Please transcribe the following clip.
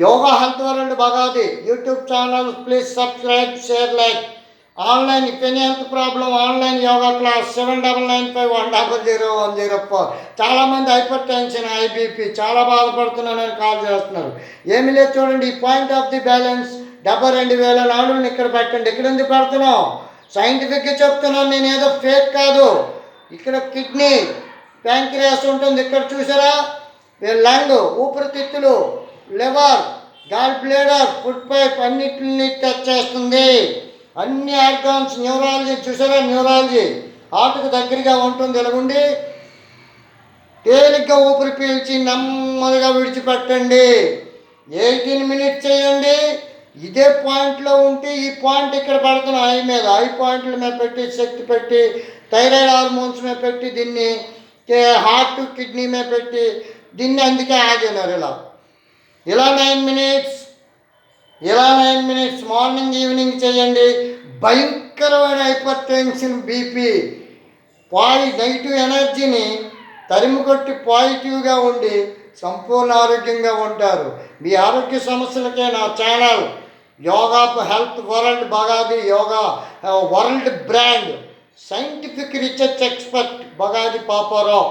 Yoga health world Bagadi. YouTube channel please subscribe share like. Online if any health problem online yoga class seven double nine five one double zero one zero four. చాలామంది hypertension IBP. చాలా బాధపడుతున్నానని call చేస్తున్నారు. ఏమి లేదు చూడండి ఈ point of the balance. డెబ్బై రెండు వేల నాలుగుని ఇక్కడ పెట్టండి. ఇక్కడ ఎందుకు పెడుతున్నాం సైంటిఫిక్గా చెప్తున్నాను నేను ఏదో ఫేక్ కాదు. ఇక్కడ కిడ్నీ ప్యాంక్రియాస్ ఉంటుంది. ఇక్కడ చూసారా? లంగ్ ఊపిరితిత్తులు. Liver gall bladder food pipe అన్నిటిని టచ్ చేస్తుంది. అన్ని ఆర్గాన్స్ న్యూరాలజీ చూసారా న్యూరాలజీ? హార్ట్కి దగ్గరగా ఉంటుంది ఎలాగుండి తేలిగ్గా ఊపిరి పీల్చి నెమ్మదిగా విడిచిపెట్టండి. ఎయిటీన్ మినిట్స్ చేయండి. ఇదే పాయింట్లో ఉంటే ఈ పాయింట్ ఇక్కడ పెడుతున్నాం ఐ మీద ఐ పాయింట్ల మీద పెట్టి శక్తి పెట్టి థైరాయిడ్ హార్మోన్స్ మీద పెట్టి దీన్ని హార్ట్ కిడ్నీ మీద పెట్టి దీన్ని అందుకే ఆగినారు ఇలా. ఇలా నైన్ మినిట్స్ ఇలా నైన్ మినిట్స్ మార్నింగ్ ఈవినింగ్ చేయండి. భయంకరమైన హైపర్ టెన్షన్ బీపీ పాయి నెగిటివ్ ఎనర్జీని తరిమి కొట్టి పాజిటివ్గా ఉండి సంపూర్ణ ఆరోగ్యంగా ఉంటారు. మీ ఆరోగ్య సమస్యలకే నా channel yoga health world Bagadi yoga world brand scientific research expert Bagadi Paparao.